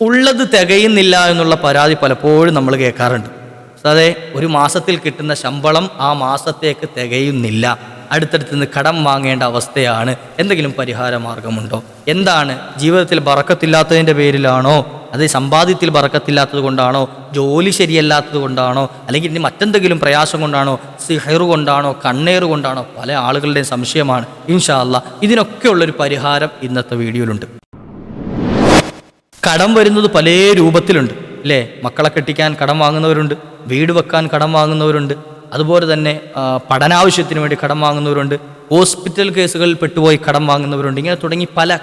ഉള്ളത് തികയുന്നില്ല എന്നുള്ള പരാതി പലപ്പോഴും നമ്മൾ കേൾക്കാറുണ്ട്. അതെ ഒരു മാസത്തിൽ കിട്ടുന്ന ശമ്പളം ആ മാസത്തേക്ക് തികയുന്നില്ല. അടുത്തടുത്ത് നിന്ന് കടം വാങ്ങേണ്ട അവസ്ഥയാണ്. എന്തെങ്കിലും പരിഹാര മാർഗമുണ്ടോ എന്താണ്? ജീവിതത്തിൽ ബറക്കത്തില്ലാത്തതിന്റെ പേരിലാണോ? അത് സമ്പാദ്യത്തിൽ ബറക്കത്തില്ലാത്തത് കൊണ്ടാണോ? ജോലി ശരിയല്ലാത്തത് കൊണ്ടാണോ? അല്ലെങ്കിൽ ഇനി മറ്റെന്തെങ്കിലും പ്രയാസം കൊണ്ടാണോ? സിഹർ കൊണ്ടാണോ? കണ്ണേറ് കൊണ്ടാണോ? പല ആളുകളുടെയും സംശയമാണ്. ഇൻഷാല്ല ഇതിനൊക്കെയുള്ളൊരു പരിഹാരം ഇന്നത്തെ വീഡിയോയിലുണ്ട്. കടം വരുന്നത് പല രൂപത്തിലുണ്ട്. അല്ലേ മക്കളെ കെട്ടിക്കാൻ കടം വാങ്ങുന്നവരുണ്ട് വീട് വെക്കാൻ കടം വാങ്ങുന്നവരുണ്ട് അതുപോലെ തന്നെ പഠനാവശ്യത്തിന് വേണ്ടി കടം വാങ്ങുന്നവരുണ്ട് ഹോസ്പിറ്റൽ കേസുകളിൽ പെട്ടുപോയി കടം വാങ്ങുന്നവരുണ്ട്. ഇങ്ങനെ തുടങ്ങി പല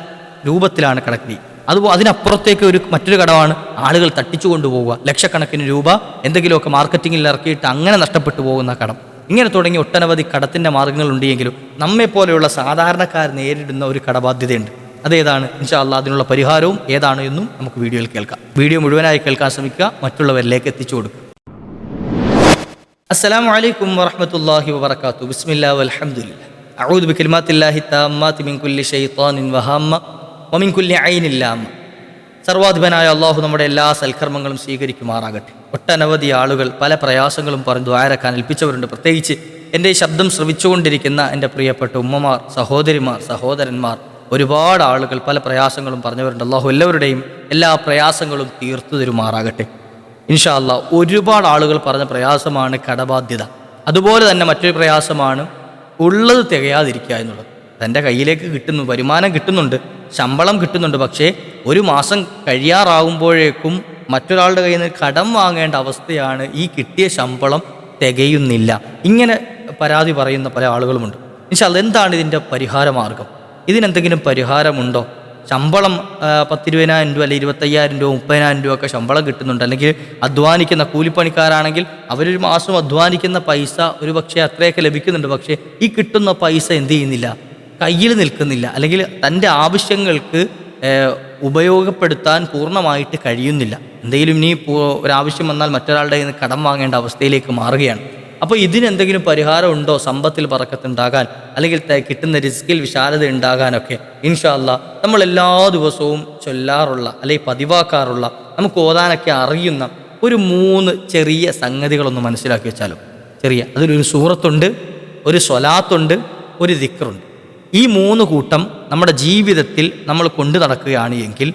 രൂപത്തിലാണ് കടക്കി അതുപോലെ അതിനപ്പുറത്തേക്ക് ഒരു മറ്റൊരു കടമാണ് ആളുകൾ തട്ടിച്ചു കൊണ്ടുപോവുക. ലക്ഷക്കണക്കിന് രൂപ എന്തെങ്കിലുമൊക്കെ മാർക്കറ്റിങ്ങിൽ ഇറക്കിയിട്ട് അങ്ങനെ നഷ്ടപ്പെട്ടു പോകുന്ന കടം. ഇങ്ങനെ തുടങ്ങി ഒട്ടനവധി കടത്തിന്റെ മാർഗങ്ങളുണ്ടെങ്കിലും നമ്മെപ്പോലെയുള്ള സാധാരണക്കാർ നേരിടുന്ന ഒരു കടബാധ്യതയുണ്ട്. അതേതാണ് ഇൻഷാ അല്ലാ അതിനുള്ള പരിഹാരവും ഏതാണ് എന്നും നമുക്ക് വീഡിയോയിൽ കേൾക്കാം. വീഡിയോ മുഴുവനായി കേൾക്കാൻ ശ്രമിക്കുക മറ്റുള്ളവരിലേക്ക് എത്തിച്ചു കൊടുക്കുക. അസ്സാം വലൈക്കും വറഹ്മത്തുള്ളാഹി വാത്തു ലാമ്മ. സർവാധിപനായ അള്ളാഹു നമ്മുടെ എല്ലാ സൽക്കർമ്മങ്ങളും സ്വീകരിക്കുമാറാകട്ടെ. ഒട്ടനവധി ആളുകൾ പല പ്രയാസങ്ങളും പറഞ്ഞ് ദ്വാരക്കാൻ ഏൽപ്പിച്ചവരുണ്ട്. പ്രത്യേകിച്ച് എന്റെ ഈ ശബ്ദം ശ്രവിച്ചുകൊണ്ടിരിക്കുന്ന എന്റെ പ്രിയപ്പെട്ട ഉമ്മമാർ സഹോദരിമാർ സഹോദരന്മാർ ഒരുപാട് ആളുകൾ പല പ്രയാസങ്ങളും പറഞ്ഞവരുണ്ട്. അള്ളാഹു എല്ലാവരുടെയും എല്ലാ പ്രയാസങ്ങളും തീർത്തു തരുമാറാകട്ടെ. ഇൻഷാ അല്ലാ ഒരുപാട് ആളുകൾ പറഞ്ഞ പ്രയാസമാണ് കടബാധ്യത. അതുപോലെ തന്നെ മറ്റൊരു പ്രയാസമാണ് ഉള്ളത് തികയാതിരിക്കുക എന്നുള്ളത്. തന്റെ കയ്യിലേക്ക് കിട്ടുന്നു വരുമാനം കിട്ടുന്നുണ്ട് ശമ്പളം കിട്ടുന്നുണ്ട് പക്ഷേ ഒരു മാസം കഴിയാറാകുമ്പോഴേക്കും മറ്റൊരാളുടെ കയ്യിൽ നിന്ന് കടം വാങ്ങേണ്ട അവസ്ഥയാണ് ഈ കിട്ടിയ ശമ്പളം തികയുന്നില്ല. ഇങ്ങനെ പരാതി പറയുന്ന പല ആളുകളുമുണ്ട്. പക്ഷെ അതെന്താണ് ഇതിന്റെ പരിഹാര മാർഗം ഇതിനെന്തെങ്കിലും പരിഹാരമുണ്ടോ? ശമ്പളം പത്തിരുപതിനായിരം രൂപ അല്ലെങ്കിൽ ഇരുപത്തയ്യായിരം രൂപ മുപ്പതിനായിരം രൂപ ഒക്കെ ശമ്പളം കിട്ടുന്നുണ്ട്. അല്ലെങ്കിൽ അധ്വാനിക്കുന്ന കൂലിപ്പണിക്കാരാണെങ്കിൽ അവരൊരു മാസം അധ്വാനിക്കുന്ന പൈസ ഒരു പക്ഷേ അത്രയൊക്കെ ലഭിക്കുന്നുണ്ട്. പക്ഷേ ഈ കിട്ടുന്ന പൈസ എന്ത് ചെയ്യുന്നില്ല? കയ്യിൽ നിൽക്കുന്നില്ല. അല്ലെങ്കിൽ തന്റെ ആവശ്യങ്ങൾക്ക് ഉപയോഗപ്പെടുത്താൻ പൂർണമായിട്ട് കഴിയുന്നില്ല. എന്തെങ്കിലും ഇനി ഒരാവശ്യം വന്നാൽ മറ്റൊരാളുടെ നിന്ന് കടം വാങ്ങേണ്ട അവസ്ഥയിലേക്ക് മാറുകയാണ്. അപ്പോൾ ഇതിനെന്തെങ്കിലും പരിഹാരം ഉണ്ടോ? സമ്പത്തിൽ പറക്കത്തുണ്ടാകാൻ അല്ലെങ്കിൽ കിട്ടുന്ന റിസ്കിൽ വിശാലത ഉണ്ടാകാനൊക്കെ ഇൻഷാല്ല നമ്മൾ എല്ലാ ദിവസവും ചൊല്ലാറുള്ള അല്ലെങ്കിൽ പതിവാക്കാറുള്ള നമുക്ക് ഓതാനൊക്കെ അറിയുന്ന ഒരു മൂന്ന് ചെറിയ സംഗതികളൊന്ന് മനസ്സിലാക്കി വെച്ചാലോ? ചെറിയ അതിലൊരു സൂറത്തുണ്ട് ഒരു സ്വലാത്തുണ്ട് ഒരു ദിക്റുണ്ട്. ഈ മൂന്ന് കൂട്ടം നമ്മുടെ ജീവിതത്തിൽ നമ്മൾ കൊണ്ടു നടക്കുകയാണ് എങ്കിൽ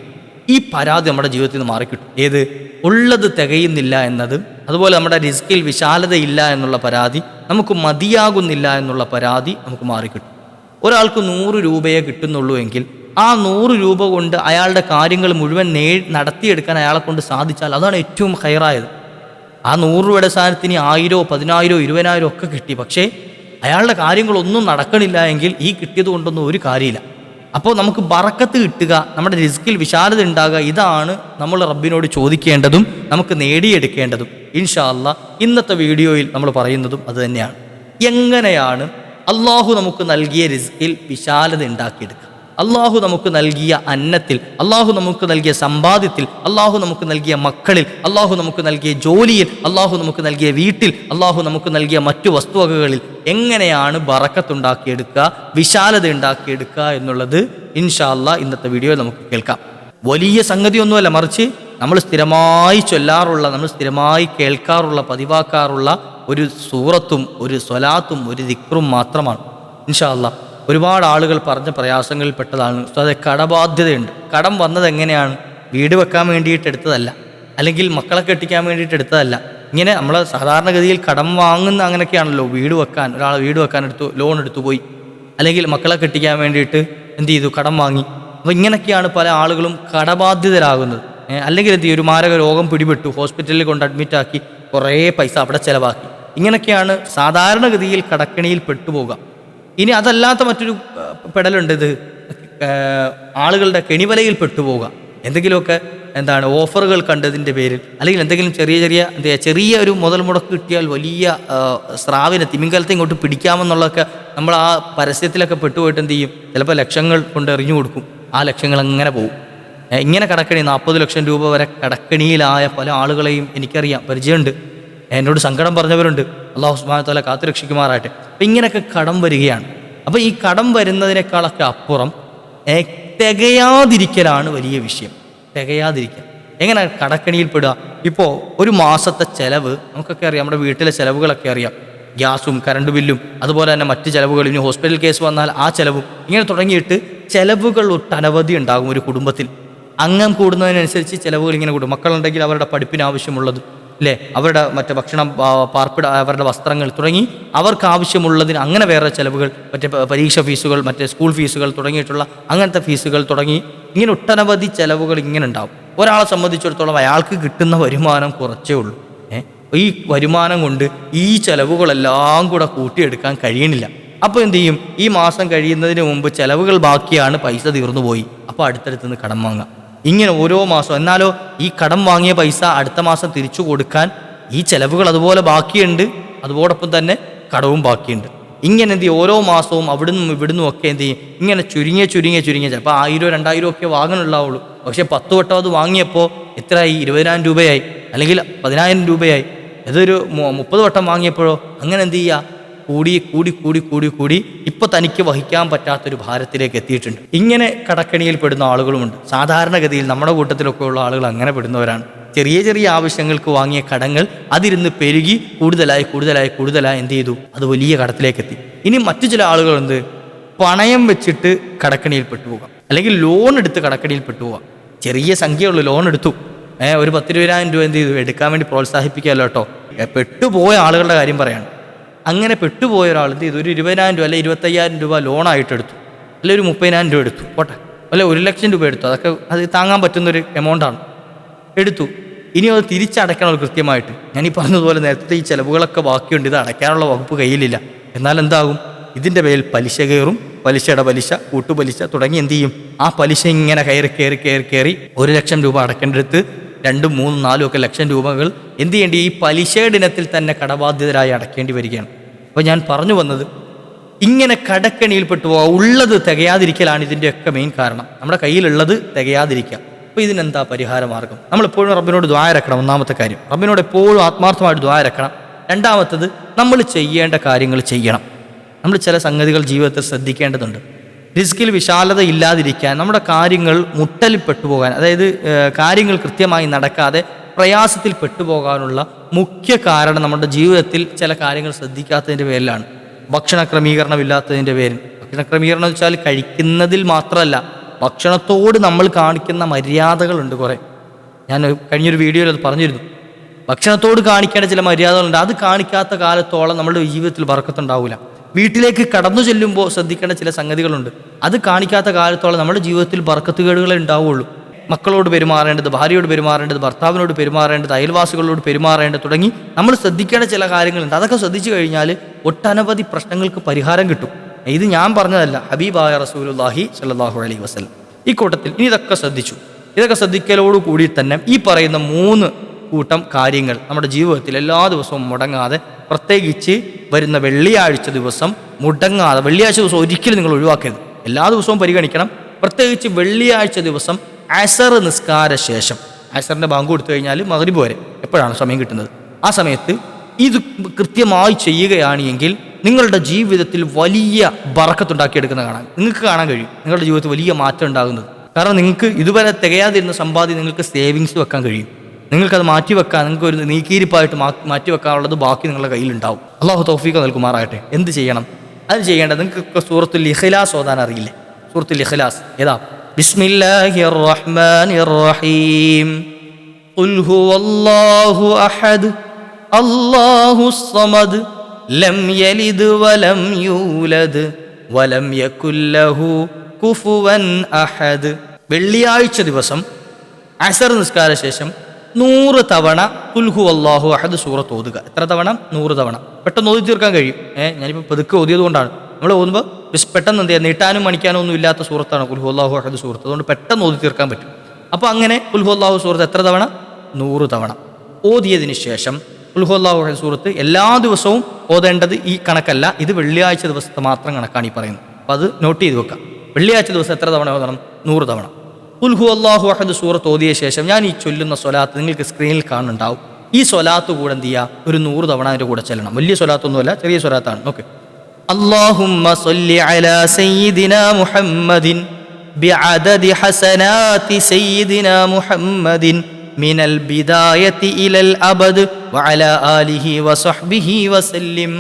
ഈ പരാതി നമ്മുടെ ജീവിതത്തിൽ നിന്ന് മാറിക്കിട്ടും. ഏത്? ഉള്ളത് തികയുന്നില്ല എന്നത് അതുപോലെ നമ്മുടെ റിസ്കിൽ വിശാലതയില്ല എന്നുള്ള പരാതി നമുക്ക് മതിയാകുന്നില്ല എന്നുള്ള പരാതി നമുക്ക് മാറിക്കിട്ടും. ഒരാൾക്ക് നൂറ് രൂപയെ കിട്ടുന്നുള്ളൂ എങ്കിൽ ആ നൂറ് രൂപ കൊണ്ട് അയാളുടെ കാര്യങ്ങൾ മുഴുവൻ നേ നടത്തിയെടുക്കാൻ അയാളെ കൊണ്ട് സാധിച്ചാൽ അതാണ് ഏറ്റവും ഹയറായത് ആ നൂറ് രൂപയുടെ സ്ഥാനത്തിന് ആയിരോ പതിനായിരോ ഇരുപതിനായിരോ ഒക്കെ കിട്ടി. പക്ഷേ അയാളുടെ കാര്യങ്ങളൊന്നും നടക്കണില്ല എങ്കിൽ ഈ കിട്ടിയത് കൊണ്ടൊന്നും ഒരു കാര്യമില്ല. അപ്പോൾ നമുക്ക് ബറക്കത്ത് കിട്ടുക നമ്മുടെ റിസ്കിൽ വിശാലത ഉണ്ടാകുക ഇതാണ് നമ്മൾ റബ്ബിനോട് ചോദിക്കേണ്ടതും നമുക്ക് നേടിയെടുക്കേണ്ടതും. ഇൻഷാ അല്ല ഇന്നത്തെ വീഡിയോയിൽ നമ്മൾ പറയുന്നതും അത് തന്നെയാണ്. എങ്ങനെയാണ്? അള്ളാഹു നമുക്ക് നൽകിയ റിസ്കിൽ വിശാലത ഉണ്ടാക്കിയെടുക്കുക. അള്ളാഹു നമുക്ക് നൽകിയ അന്നത്തിൽ അള്ളാഹു നമുക്ക് നൽകിയ സമ്പാദ്യത്തിൽ അള്ളാഹു നമുക്ക് നൽകിയ മക്കളിൽ അള്ളാഹു നമുക്ക് നൽകിയ ജോലിയിൽ അള്ളാഹു നമുക്ക് നൽകിയ വീട്ടിൽ അള്ളാഹു നമുക്ക് നൽകിയ മറ്റു വസ്തുവകകളിൽ എങ്ങനെയാണ് ബറക്കത്തുണ്ടാക്കിയെടുക്കുക വിശാലത ഉണ്ടാക്കിയെടുക്കുക എന്നുള്ളത് ഇൻഷാല്ല ഇന്നത്തെ വീഡിയോയിൽ നമുക്ക് കേൾക്കാം. വലിയ സംഗതിയൊന്നുമല്ല മറിച്ച് നമ്മൾ സ്ഥിരമായി ചൊല്ലാറുള്ള നമ്മൾ സ്ഥിരമായി കേൾക്കാറുള്ള പതിവാക്കാറുള്ള ഒരു സൂറത്തും ഒരു സ്വലാത്തും ഒരു ദിക്റും മാത്രമാണ്. ഇൻഷാ ഒരുപാട് ആളുകൾ പറഞ്ഞ പ്രയാസങ്ങളിൽ പെട്ടതാണ്. ഉസ്താദെ കടബാധ്യതയുണ്ട്. കടം വന്നത് എങ്ങനെയാണ്? വീട് വെക്കാൻ വേണ്ടിയിട്ട് എടുത്തതല്ല. അല്ലെങ്കിൽ മക്കളെ കെട്ടിക്കാൻ വേണ്ടിയിട്ട് എടുത്തതല്ല. ഇങ്ങനെ നമ്മൾ സാധാരണഗതിയിൽ കടം വാങ്ങുന്ന അങ്ങനെയൊക്കെയാണല്ലോ. വീട് വെക്കാൻ ഒരാൾ വീട് വെക്കാൻ എടുത്തു ലോൺ എടുത്തു പോയി. അല്ലെങ്കിൽ മക്കളെ കെട്ടിക്കാൻ വേണ്ടിയിട്ട് എന്ത് ചെയ്തു? കടം വാങ്ങി. അപ്പോൾ ഇങ്ങനെയൊക്കെയാണ് പല ആളുകളും കടബാധ്യതരാകുന്നത്. അല്ലെങ്കിൽ എന്ത് ചെയ്യും? ഒരു മാരക രോഗം പിടിപെട്ടു. ഹോസ്പിറ്റലിൽ കൊണ്ട് അഡ്മിറ്റ് ആക്കി കുറേ പൈസ അവിടെ ചിലവാക്കി. ഇങ്ങനെയൊക്കെയാണ് സാധാരണഗതിയിൽ കടക്കണിയിൽ പെട്ടുപോകുക ഇനി അതല്ലാത്ത മറ്റൊരു പെടലുണ്ട് ഇത്. ആളുകളുടെ കെണിവലയിൽ പെട്ടുപോവുക. എന്തെങ്കിലുമൊക്കെ എന്താണ് ഓഫറുകൾ കണ്ടതിന്റെ പേരിൽ അല്ലെങ്കിൽ എന്തെങ്കിലും ചെറിയ ചെറിയ എന്താ ചെറിയ ഒരു മുതൽ മുടക്ക് കിട്ടിയാൽ വലിയ സ്രാവിനെ തിമിങ്കലത്തെ ഇങ്ങോട്ട് പിടിക്കാമെന്നുള്ളതൊക്കെ നമ്മൾ ആ പരസ്യത്തിലൊക്കെ പെട്ടുപോയിട്ട് എന്ത് ചെയ്യും? ചിലപ്പോൾ ലക്ഷങ്ങൾ കൊണ്ട് എറിഞ്ഞു കൊടുക്കും. ആ ലക്ഷങ്ങൾ അങ്ങനെ പോകും ഇങ്ങനെ കടക്കണി നാൽപ്പത് ലക്ഷം രൂപ വരെ കടക്കണിയിലായ പല ആളുകളെയും എനിക്കറിയാം പരിചയമുണ്ട്. എന്നോട് സങ്കടം പറഞ്ഞവരുണ്ട്. അള്ളാഹു ഉസ്മാൻ തല കാത്തു രക്ഷിക്കുമാറാട്ടെ അപ്പം ഇങ്ങനെയൊക്കെ കടം വരികയാണ്. അപ്പം ഈ കടം വരുന്നതിനേക്കാളൊക്കെ അപ്പുറം തികയാതിരിക്കലാണ് വലിയ വിഷയം. തികയാതിരിക്കുക എങ്ങനെ കടക്കണിയിൽപ്പെടുക ഇപ്പോൾ ഒരു മാസത്തെ ചിലവ് നമുക്കൊക്കെ അറിയാം. നമ്മുടെ വീട്ടിലെ ചിലവുകളൊക്കെ അറിയാം. ഗ്യാസും കറണ്ട് ബില്ലും അതുപോലെ തന്നെ മറ്റ് ചിലവുകൾ ഇനി ഹോസ്പിറ്റൽ കേസ് വന്നാൽ ആ ചിലവും ഇങ്ങനെ തുടങ്ങിയിട്ട് ചിലവുകൾ ഒട്ടനവധി ഉണ്ടാകും ഒരു കുടുംബത്തിൽ. അംഗം കൂടുന്നതിനനുസരിച്ച് ചിലവുകൾ ഇങ്ങനെ കൂടും. മക്കളുണ്ടെങ്കിൽ അവരുടെ പഠിപ്പിന് ആവശ്യമുള്ളത് അല്ലേ അവരുടെ മറ്റേ ഭക്ഷണം പാർപ്പിട അവരുടെ വസ്ത്രങ്ങൾ തുടങ്ങി അവർക്ക് ആവശ്യമുള്ളതിന് അങ്ങനെ വേറെ ചിലവുകൾ മറ്റേ പരീക്ഷ ഫീസുകൾ മറ്റേ സ്കൂൾ ഫീസുകൾ തുടങ്ങിയിട്ടുള്ള അങ്ങനത്തെ ഫീസുകൾ തുടങ്ങി ഇങ്ങനെ ഒട്ടനവധി ചിലവുകൾ ഇങ്ങനെ ഉണ്ടാവും. ഒരാളെ സംബന്ധിച്ചിടത്തോളം അയാൾക്ക് കിട്ടുന്ന വരുമാനം കുറച്ചേ ഉള്ളൂ. ഈ വരുമാനം കൊണ്ട് ഈ ചെലവുകളെല്ലാം കൂടെ കൂട്ടിയെടുക്കാൻ കഴിയണില്ല. അപ്പോൾ എന്ത് ചെയ്യും? ഈ മാസം കഴിയുന്നതിന് മുമ്പ് ചിലവുകൾ ബാക്കിയാണ് പൈസ തീർന്നു പോയി. അപ്പോൾ അടുത്തടുത്ത് നിന്ന് കടം വാങ്ങാം. ഇങ്ങനെ ഓരോ മാസം എന്നാലോ ഈ കടം വാങ്ങിയ പൈസ അടുത്ത മാസം തിരിച്ചു കൊടുക്കാൻ ഈ ചെലവുകൾ അതുപോലെ ബാക്കിയുണ്ട്. അതോടൊപ്പം തന്നെ കടവും ബാക്കിയുണ്ട്. ഇങ്ങനെ എന്ത് ഓരോ മാസവും അവിടുന്ന് ഇവിടുന്നും ഒക്കെ എന്ത് ചെയ്യും? ഇങ്ങനെ ചുരുങ്ങിയ ചുരുങ്ങിയ ചുരുങ്ങിയ. ചിലപ്പോൾ ആയിരം രണ്ടായിരം ഒക്കെ വാങ്ങാനുള്ളാവുള്ളൂ പക്ഷേ പത്ത് വട്ടം അത് വാങ്ങിയപ്പോൾ എത്രയായി? ഇരുപതിനായിരം രൂപയായി. അല്ലെങ്കിൽ പതിനായിരം രൂപയായി. ഇതൊരു മുപ്പത് വട്ടം വാങ്ങിയപ്പോഴോ അങ്ങനെ എന്ത് ചെയ്യുക? കൂടി കൂടി കൂടി കൂടി കൂടി ഇപ്പൊ തനിക്ക് വഹിക്കാൻ പറ്റാത്തൊരു ഭാരത്തിലേക്ക് എത്തിയിട്ടുണ്ട്. ഇങ്ങനെ കടക്കണിയിൽ പെടുന്ന ആളുകളുമുണ്ട്. സാധാരണഗതിയിൽ നമ്മുടെ കൂട്ടത്തിലൊക്കെ ഉള്ള ആളുകൾ അങ്ങനെ പെടുന്നവരാണ്. ചെറിയ ചെറിയ ആവശ്യങ്ങൾക്ക് വാങ്ങിയ കടങ്ങൾ അതിരുന്ന് പെരുകി കൂടുതലായി കൂടുതലായി കൂടുതലായി എന്ത് ചെയ്തു? അത് വലിയ കടത്തിലേക്ക് എത്തി. ഇനി മറ്റു ചില ആളുകൾ എന്ത് പണയം വെച്ചിട്ട് കടക്കണിയിൽ പെട്ടുപോകാം അല്ലെങ്കിൽ ലോൺ എടുത്ത് കടക്കണിയിൽ പെട്ടുപോകാം ചെറിയ സംഖ്യയുള്ള ലോൺ എടുത്തു. ഏഹ് ഒരു പത്ത് ഇരുപതിനായിരം രൂപ എന്ത് ചെയ്തു? എടുക്കാൻ വേണ്ടി പ്രോത്സാഹിപ്പിക്കാമല്ലോ കേട്ടോ. പെട്ടുപോയ ആളുകളുടെ കാര്യം പറയാണ്. അങ്ങനെ പെട്ടുപോയ ഒരാൾ എന്ത് ചെയ്തു? ഒരു ഇരുപതിനായിരം രൂപ അല്ലെ ഇരുപത്തയ്യായിരം രൂപ ലോണായിട്ട് എടുത്തു അല്ലെ ഒരു മുപ്പതിനായിരം രൂപ എടുത്തു. പോട്ടെ. അല്ലെ ഒരു ലക്ഷം രൂപ എടുത്തു. അതൊക്കെ അത് താങ്ങാൻ പറ്റുന്നൊരു എമൗണ്ടാണ് എടുത്തു. ഇനി അത് തിരിച്ചടയ്ക്കണം കൃത്യമായിട്ട്. ഞാൻ ഈ പറഞ്ഞതുപോലെ നേരത്തെ ഈ ചിലവുകളൊക്കെ ബാക്കിയുണ്ട്. ഇത് അടയ്ക്കാനുള്ള വകുപ്പ് കയ്യിലില്ല. എന്നാൽ എന്താകും? ഇതിന്റെ പേരിൽ പലിശ കയറും. പലിശയുടെ പലിശ കൂട്ടുപലിശ തുടങ്ങി എന്ത് ചെയ്യും? ആ പലിശ ഇങ്ങനെ കയറി കയറി കയറി കയറി ഒരു ലക്ഷം രൂപ അടക്കേണ്ടടുത്ത് രണ്ടും മൂന്നും നാലും ഒക്കെ ലക്ഷം രൂപകൾ എന്ത് ചെയ്യേണ്ടി? ഈ പലിശയുടെ തന്നെ കടബാധ്യതരായി അടക്കേണ്ടി വരികയാണ്. അപ്പോൾ ഞാൻ പറഞ്ഞു വന്നത് ഇങ്ങനെ കടക്കണിയിൽപ്പെട്ടു പോവുക ഉള്ളത് തികയാതിരിക്കലാണ് ഇതിന്റെയൊക്കെ മെയിൻ കാരണം. നമ്മുടെ കയ്യിലുള്ളത് തികയാതിരിക്കുക അപ്പോൾ ഇതിനെന്താ പരിഹാര മാർഗം? നമ്മളെപ്പോഴും റബ്ബിനോട് ദ്വാരക്കണം ഒന്നാമത്തെ കാര്യം. റബ്ബിനോട് എപ്പോഴും ആത്മാർത്ഥമായിട്ട് ദ്വാരക്കണം രണ്ടാമത്തത് നമ്മൾ ചെയ്യേണ്ട കാര്യങ്ങൾ ചെയ്യണം. നമ്മൾ ചില സംഗതികൾ ജീവിതത്തിൽ ശ്രദ്ധിക്കേണ്ടതുണ്ട്. റിസ്കിൽ വിശാലത ഇല്ലാതിരിക്കാൻ നമ്മുടെ കാര്യങ്ങൾ മുട്ടലിൽ പെട്ടുപോകാൻ അതായത് കാര്യങ്ങൾ കൃത്യമായി നടക്കാതെ പ്രയാസത്തിൽ പെട്ടുപോകാനുള്ള മുഖ്യ കാരണം നമ്മുടെ ജീവിതത്തിൽ ചില കാര്യങ്ങൾ ശ്രദ്ധിക്കാത്തതിന്റെ പേരിലാണ്. ഭക്ഷണ ക്രമീകരണമില്ലാത്തതിന്റെ പേരിൽ. ഭക്ഷണ ക്രമീകരണം വെച്ചാൽ കഴിക്കുന്നതിൽ മാത്രമല്ല ഭക്ഷണത്തോട് നമ്മൾ കാണിക്കുന്ന മര്യാദകളുണ്ട് കുറേ. ഞാൻ കഴിഞ്ഞൊരു വീഡിയോയിൽ അത് പറഞ്ഞിരുന്നു. ഭക്ഷണത്തോട് കാണിക്കേണ്ട ചില മര്യാദകളുണ്ട്. അത് കാണിക്കാത്ത കാലത്തോളം നമ്മുടെ ജീവിതത്തിൽ ബർക്കത്തുണ്ടാവില്ല വീട്ടിലേക്ക് കടന്നു ചെല്ലുമ്പോൾ ശ്രദ്ധിക്കേണ്ട ചില സംഗതികളുണ്ട്. അത് കാണിക്കാത്ത കാലത്തോളം നമ്മുടെ ജീവിതത്തിൽ ബർക്കത്തുകേടുകളെ ഉണ്ടാവുള്ളൂ മക്കളോട് പെരുമാറേണ്ടത് ഭാര്യയോട് പെരുമാറേണ്ടത് ഭർത്താവിനോട് പെരുമാറേണ്ടത് അയൽവാസികളോട് പെരുമാറേണ്ടത് തുടങ്ങി നമ്മൾ ശ്രദ്ധിക്കേണ്ട ചില കാര്യങ്ങളുണ്ട്. അതൊക്കെ ശ്രദ്ധിച്ചു കഴിഞ്ഞാൽ ഒട്ടനവധി പ്രശ്നങ്ങൾക്ക് പരിഹാരം കിട്ടും. ഇത് ഞാൻ പറഞ്ഞതല്ല. ഹബീബായ റസൂലുല്ലാഹി സല്ലാഹു അലൈഹി വസ്ലം ഈ കൂട്ടത്തിൽ ഇനി ഇതൊക്കെ ശ്രദ്ധിച്ചു. ഇതൊക്കെ ശ്രദ്ധിക്കലോട് കൂടി തന്നെ ഈ പറയുന്ന മൂന്ന് കൂട്ടം കാര്യങ്ങൾ നമ്മുടെ ജീവിതത്തിൽ എല്ലാ ദിവസവും മുടങ്ങാതെ പ്രത്യേകിച്ച് വരുന്ന വെള്ളിയാഴ്ച ദിവസം മുടങ്ങാതെ വെള്ളിയാഴ്ച ദിവസം ഒരിക്കലും നിങ്ങൾ ഒഴിവാക്കരുത്. എല്ലാ ദിവസവും പരിഗണിക്കണം. പ്രത്യേകിച്ച് വെള്ളിയാഴ്ച ദിവസം അസർ നിസ്കാര ശേഷം. അസറിന്റെ ബാങ്ക് കൊടുത്തു കഴിഞ്ഞാൽ മകരിബ് വരെ എപ്പോഴാണ് സമയം കിട്ടുന്നത്? ആ സമയത്ത് ഇത് കൃത്യമായി ചെയ്യുകയാണ് എങ്കിൽ നിങ്ങളുടെ ജീവിതത്തിൽ വലിയ ബറക്കത്തുണ്ടാക്കിയെടുക്കുന്ന കാണാൻ നിങ്ങൾക്ക് കാണാൻ കഴിയും. നിങ്ങളുടെ ജീവിതത്തിൽ വലിയ മാറ്റം ഉണ്ടാകുന്നത്. കാരണം നിങ്ങൾക്ക് ഇതുവരെ തികയാതിരുന്ന സമ്പാദ്യം നിങ്ങൾക്ക് സേവിങ്സ് വെക്കാൻ കഴിയും. നിങ്ങൾക്കത് മാറ്റിവെക്കാൻ നിങ്ങൾക്ക് ഒരു നീക്കിയിരിപ്പായിട്ട് മാറ്റിവെക്കാനുള്ളത് ബാക്കി നിങ്ങളുടെ കയ്യിലുണ്ടാവും. അള്ളാഹു തൗഫീഖ് നൽകുമാറാകട്ടെ. എന്ത് ചെയ്യണം? അത് ചെയ്യേണ്ടത് നിങ്ങൾക്ക് സൂറത്തുൽ ഇഖ്ലാസ് ഓതാൻ അറിയില്ലേ? സൂറത്തുൽ ഇഖ്ലാസ്. ഏതാ? ബിസ്മില്ലാഹിർ റഹ്മാനിർ റഹീം ഖുൽ ഹുവല്ലാഹു അഹദ്. അല്ലാഹുസ് സമദ് ലം യലിദ് വലം യൂലദ്. വലം യകുൽ ലഹു കുഫുവൻ അഹദ്. വെള്ളിയാഴ്ച ദിവസം അസർ നിസ്കാര ശേഷം നൂറ് തവണ കുൽഹു അള്ളാഹു അഹദ് സൂറത്ത് ഓതുക. എത്ര തവണ? നൂറ് തവണ. പെട്ടെന്ന് ഓതി തീർക്കാൻ കഴിയും. ഏഹ് ഞാനിപ്പോൾ പതുക്കെ ഓതിയത് കൊണ്ടാണ്. നമ്മൾ ഓതുമ്പോൾ പെട്ടെന്ന് എന്ത് ചെയ്യാം? നീട്ടാനും മണിക്കാനും ഒന്നും ഇല്ലാത്ത സൂറത്താണ് കുൽഹു അള്ളാഹു അഹദ് സൂറത്ത്. അതുകൊണ്ട് പെട്ടെന്ന് ഓതി തീർക്കാൻ പറ്റും. അപ്പോൾ അങ്ങനെ കുൽഹു അള്ളാഹു സൂറത്ത് എത്ര തവണ? നൂറ് തവണ. ഓതിയതിന് ശേഷം കുൽഹു അള്ളാഹു അഹദ് സൂറത്ത് എല്ലാ ദിവസവും ഓതേണ്ടത് ഈ കണക്കല്ല. ഇത് വെള്ളിയാഴ്ച ദിവസത്തെ മാത്രം കണക്കാണ് ഈ പറയുന്നത്. അപ്പോൾ അത് നോട്ട് ചെയ്ത് വെക്കാം. വെള്ളിയാഴ്ച ദിവസം എത്ര തവണ ഓതണം? നൂറ് തവണ. ഉൽഹു അള്ളാഹു അഹദ് സൂറത്ത് ഓതിയ ശേഷം ഞാൻ ഈ ചൊല്ലുന്ന സ്വലാത്ത് നിങ്ങൾക്ക് സ്ക്രീനിൽ കാണുന്നുണ്ടാവും ഈ സ്വലാത്ത് കൂടെ എന്ത് ചെയ്യുക ഒരു നൂറ് തവണ അതിൻ്റെ കൂടെ ചെല്ലണം വലിയ സ്വലാത്തൊന്നുമല്ല ചെറിയ സ്വലാത്താണ് ഓക്കെ اللهم صل على سيدنا محمد بعدد حسنات سيدنا محمد മിനൽ ബിദായത്തി ഇലൽ അബദ് വഅല ആലിഹി വസഹ്ബിഹി വസല്ലിം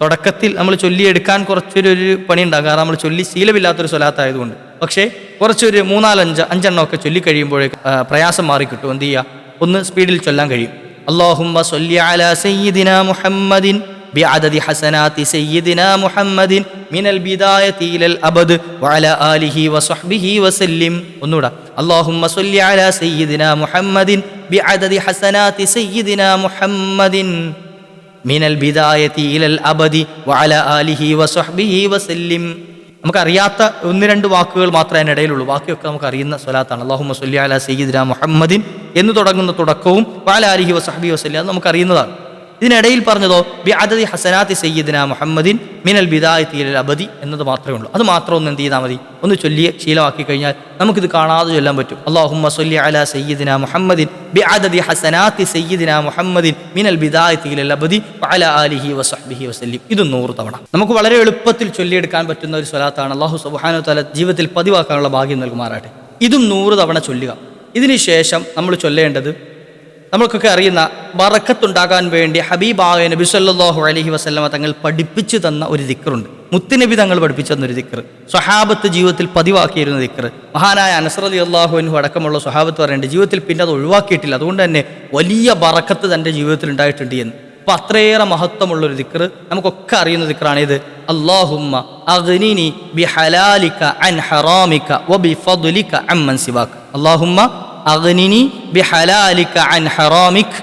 തുടക്കത്തിൽ നമ്മൾ ചൊല്ലിയെടുക്കാൻ കുറച്ചൊരു ഒരു പണി ഉണ്ടാകും കാരണം നമ്മൾ ചൊല്ലി ശീലമില്ലാത്തൊരു സ്വലാത്തായതുകൊണ്ട് പക്ഷേ കുറച്ചൊരു മൂന്നാലഞ്ച് അഞ്ചെണ്ണം ഒക്കെ ചൊല്ലി കഴിയുമ്പോഴേക്ക് ആ, പ്രയാസം മാറിക്കിട്ടും എന്ത് ചെയ്യുക ഒന്ന് സ്പീഡിൽ ചൊല്ലാൻ കഴിയും അള്ളാഹുമ്മ സല്ലി അലാ സയ്യിദിന മുഹമ്മദിൻ بعدد حسنات سيدنا محمد من البداية إلى الأبد وعلى آله وصحبه وسلم ഒന്നുകൂടെ اللهم صل على سيدنا محمد بعدد حسنات سيدنا محمد മിനൽ ബിദായത്തി ഇലൽ അബദി വഅല ആലിഹി വസഹ്ബിഹി വസല്ലിം നമുക്കറിയാത്ത ഒന്ന് രണ്ട് വാക്കുകൾ മാത്രമേ അതിനിടയിലുള്ളൂ ബാക്കിയൊക്കെ നമുക്ക് അറിയുന്ന സ്വലാത്താണ്. അള്ളാഹുമ്മ സല്ലി അല സയ്യിദ്ന മുഹമ്മദിൻ എന്ന് തുടങ്ങുന്ന തുടക്കവും വഅല വസഹബി വസല്ലം അത് നമുക്കറിയുന്നതാണ്. ഇതിനിടയിൽ പറഞ്ഞതോ ബി അതതി ഹസനാത്തി സയ്യിദ്ന മുഹമ്മദിൻ മിനൽ ബിദായ് തീരൽ അബദി എന്നത് മാത്രമേ ഉള്ളൂ. അത് മാത്രം ഒന്ന് എന്ത് ചെയ്താൽ മതി. ഒന്ന് ചൊല്ലിയ ശീലമാക്കി കഴിഞ്ഞാൽ നമുക്കിത് കാണാതെ ചൊല്ലാൻ പറ്റും. അള്ളാഹുമ്മ സൊല്ലി അല സയ്യിദ്ന മുഹമ്മദിൻ ബി അതതി ഹസനാത്തി സയ്യിദ്ന മുഹമ്മദിൻ മിനൽ ബിദായ് തീരൽ അബദി അല അലിഹി വസഹ്ബിഹി വസല്ലിം. ഇത് നൂറ് തവണ. നമുക്ക് വളരെ എളുപ്പത്തിൽ ചൊല്ലിയെടുക്കാൻ പറ്റുന്ന ഒരു സ്വലാത്താണ്. അള്ളാഹു സുബാനോ തല ജീവിതത്തിൽ പതിവാക്കാനുള്ള ഭാഗ്യം നൽകുമാറാട്ടെ ഇതും നൂറ് തവണ ചൊല്ലുക. ഇതിനുശേഷം നമ്മൾ ചൊല്ലേണ്ടത് നമ്മൾക്കൊക്കെ അറിയുന്ന വറക്കത്തുണ്ടാകാൻ വേണ്ടി ഹബീബായ നബി സല്ലാഹു അലഹി വസ്ലമ തങ്ങൾ പഠിപ്പിച്ചു തന്ന ഒരു ദിക്കറുണ്ട് മുത്തുനബി തങ്ങൾ പഠിപ്പിച്ചു തന്ന ഒരു ദിക്ർ സ്വഹാബത്ത് ജീവിതത്തിൽ പതിവാക്കിയിരുന്ന ദിക്കർ മഹാനായ അനസ്രലി അള്ളാഹുവിനു അടക്കമുള്ള സ്വഹാബത്ത് പറയേണ്ടത് ജീവിതത്തിൽ പിന്നെ അത് ഒഴിവാക്കിയിട്ടില്ല. അതുകൊണ്ട് തന്നെ വലിയ ബറക്കത്ത് തന്റെ ജീവിതത്തിൽ ഉണ്ടായിട്ടുണ്ട് എന്ന്. അപ്പം അത്രയേറെ മഹത്വമുള്ള ഒരു ദിക്ർ നമുക്കൊക്കെ അറിയുന്ന ദിക്റാണ് ഇത് അള്ളാഹുമ്മ അഗ്നിനി ബിഹലാലിക അൻ സിവാക്. അള്ളാഹുമ്മ അഗ്നിനി ബിഹലാലിക അൻ ഹറാമിക്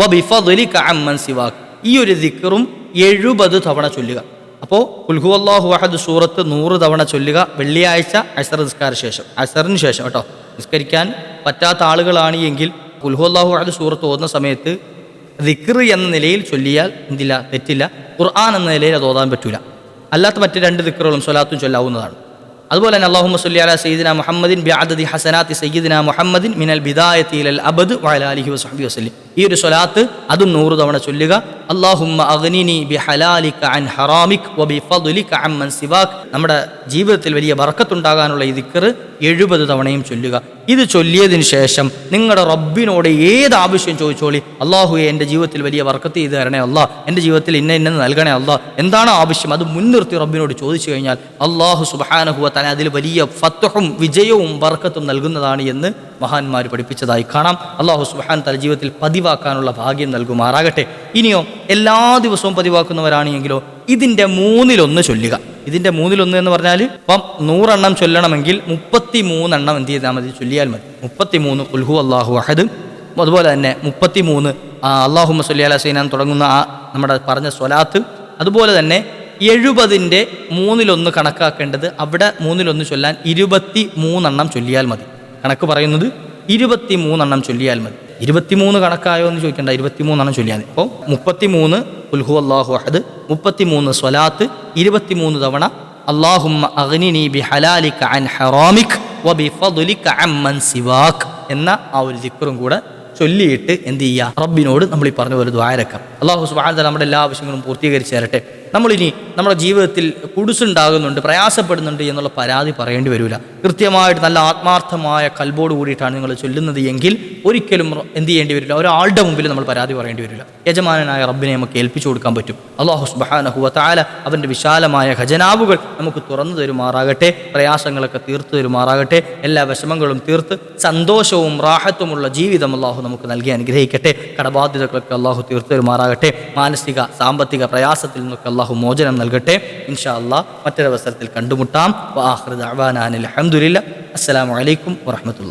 വബിഫദ്ലിക അമ്മൻ സിവാക്. ഈ ഒരു ദിക്റും എഴുപത് തവണ ചൊല്ലുക. അപ്പോൾ കുൽഹു അള്ളാഹു വഹദ് സൂറത്ത് നൂറ് തവണ ചൊല്ലുക വെള്ളിയാഴ്ച അസർ നിസ്കാര ശേഷം. അസറിന് ശേഷം കേട്ടോ. നിസ്കരിക്കാൻ പറ്റാത്ത ആളുകളാണ് എങ്കിൽ കുൽഹു അള്ളാഹു വഹദ് സൂറത്ത് ഓതുന്ന സമയത്ത് ദിക്ർ എന്ന നിലയിൽ ചൊല്ലിയാൽ എന്തില്ല? തെറ്റില്ല. ഖുർആൻ എന്ന നിലയിൽ അത് ഓതാൻ പറ്റൂല. അല്ലാത്ത മറ്റ് രണ്ട് ദിക്റുകളും സ്വലാത്തും ചൊല്ലാവുന്നതാണ്. അതുപോലെ തന്നെ അള്ളാഹു സല്ലി അലാ സയ്യിദിന മുഹമ്മദിൻ ബിഅദദി ഹസനാത്തി സയ്യിദിന മുഹമ്മദിൻ മിനൽ ബിദായത്തിൽ അബദ് വയലാലിഹി ആലിഹി വസഹ്ബിഹി വസല്ലം. ഈ ഒരു സ്വലാത്ത് അതും നൂറ് തവണ ചൊല്ലുക. അള്ളാഹുമ്മ അഗ്നിനി ബിഹലാലിക അൻ ഹറാമിക് വബിഫദ്ലിക അമ്മൻ സിവാക്. നമ്മുടെ ജീവിതത്തിൽ വലിയ വറക്കത്തുണ്ടാകാനുള്ള ഈ ദിക്ർ എഴുപത് തവണയും ചൊല്ലുക. ഇത് ചൊല്ലിയതിന് ശേഷം നിങ്ങളുടെ റബ്ബിനോട് ഏത് ആവശ്യം ചോദിച്ചോളി? അള്ളാഹു എന്റെ ജീവിതത്തിൽ വലിയ വർക്കത്ത് ചെയ്ത് തരണേ അല്ലാ. എന്റെ ജീവിതത്തിൽ ഇന്ന ഇന്ന നൽകണേ അല്ലാ. എന്താണ് ആവശ്യം? അത് മുൻനിർത്തി റബ്ബിനോട് ചോദിച്ചു കഴിഞ്ഞാൽ അള്ളാഹു സുബാനഹുവ തന്നെ അതിൽ വലിയ ഫത്വഹും വിജയവും വർക്കത്തും നൽകുന്നതാണ് എന്ന് മഹാന്മാർ പഠിപ്പിച്ചതായി കാണാം. അള്ളാഹു സുബാൻ തല ജീവിതത്തിൽ പതിവാക്കാനുള്ള ഭാഗ്യം നൽകുമാറാകട്ടെ. ഇനിയോ എല്ലാ ദിവസവും പതിവാക്കുന്നവരാണെങ്കിലോ ഇതിന്റെ മൂന്നിലൊന്ന് ചൊല്ലുക. ഇതിന്റെ മൂന്നിലൊന്ന് എന്ന് പറഞ്ഞാൽ ഇപ്പം നൂറെണ്ണം ചൊല്ലണമെങ്കിൽ മുപ്പത്തി മൂന്നെണ്ണം എന്ത് ചെയ്താൽ മതി? ചൊല്ലിയാൽ മതി. മുപ്പത്തി മൂന്ന് ഉൽഹു അള്ളാഹു അഹദ്. അതുപോലെ തന്നെ മുപ്പത്തി മൂന്ന് അള്ളാഹു മസ്ലി അല സൈനാൻ തുടങ്ങുന്ന ആ നമ്മുടെ പറഞ്ഞ സ്വലാത്ത്. അതുപോലെ തന്നെ എഴുപതിന്റെ മൂന്നിലൊന്ന് കണക്കാക്കേണ്ടത് അവിടെ മൂന്നിലൊന്ന് ചൊല്ലാൻ ഇരുപത്തി മൂന്നെണ്ണം ചൊല്ലിയാൽ മതി. കണക്ക് പറയുന്നത് ഇരുപത്തി മൂന്നെണ്ണം ചൊല്ലിയാൽ മതി. ഇരുപത്തിമൂന്ന് കണക്കായോ എന്ന് ചോദിക്കേണ്ട ഇരുപത്തിമൂന്നെണ്ണം ചൊല്ലിയാൽ മതി. അപ്പോൾ മുപ്പത്തിമൂന്ന് ഉൽഹു അള്ളാഹു അഹദ് മുപ്പത്തിമൂന്ന് സ്വലാത്ത് ഇരുപത്തിമൂന്ന് തവണ അള്ളാഹുമ്മ എന്ന ആ ഒരു ദിക്റും കൂടെ ചൊല്ലിയിട്ട് എന്ത് ചെയ്യുക? റബ്ബിനോട് നമ്മൾ ഈ പറഞ്ഞ പോലെ ദ്വാരക്കാം. അള്ളാഹു സുബാൻ നമ്മുടെ എല്ലാ ആവശ്യങ്ങളും പൂർത്തീകരിച്ചു തരട്ടെ. നമ്മളിനി നമ്മുടെ ജീവിതത്തിൽ കുടുസുണ്ടാകുന്നുണ്ട് പ്രയാസപ്പെടുന്നുണ്ട് എന്നുള്ള പരാതി പറയേണ്ടി വരില്ല കൃത്യമായിട്ട് നല്ല ആത്മാർത്ഥമായ കൽബോട് കൂടിയിട്ടാണ് നിങ്ങൾ ചൊല്ലുന്നത് എങ്കിൽ ഒരിക്കലും എന്ത് ചെയ്യേണ്ടി വരില്ല. ഒരാളുടെ മുമ്പിൽ നമ്മൾ പരാതി പറയേണ്ടി വരില്ല. യജമാനായ റബ്ബിനെ നമുക്ക് ഏൽപ്പിച്ചു കൊടുക്കാൻ പറ്റും. അള്ളാഹു സുബാനഹുവ താല അവന്റെ വിശാലമായ ഖജനാവുകൾ നമുക്ക് തുറന്നു തരുമാറാകട്ടെ പ്രയാസങ്ങളൊക്കെ തീർത്തു തരുമാറാകട്ടെ എല്ലാ വിഷമങ്ങളും തീർത്ത് സന്തോഷവും റാഹത്തുമുള്ള ജീവിതം അള്ളാഹു നമുക്ക് നൽകി അനുഗ്രഹിക്കട്ടെ. കടബാധ്യതകളൊക്കെ അള്ളാഹു തീർത്തു തരുമാറാകട്ടെ. മാനസിക സാമ്പത്തിക പ്രയാസത്തിൽ നിന്നൊക്കെ അള്ളാഹു മോചനം നൽകട്ടെ. ഇൻഷാ അള്ളാഹ് മറ്റൊരവസരത്തിൽ കണ്ടുമുട്ടാം. അലഹമുല്ല അസ്സലാമലൈക്കും വറഹമത്തുള്ള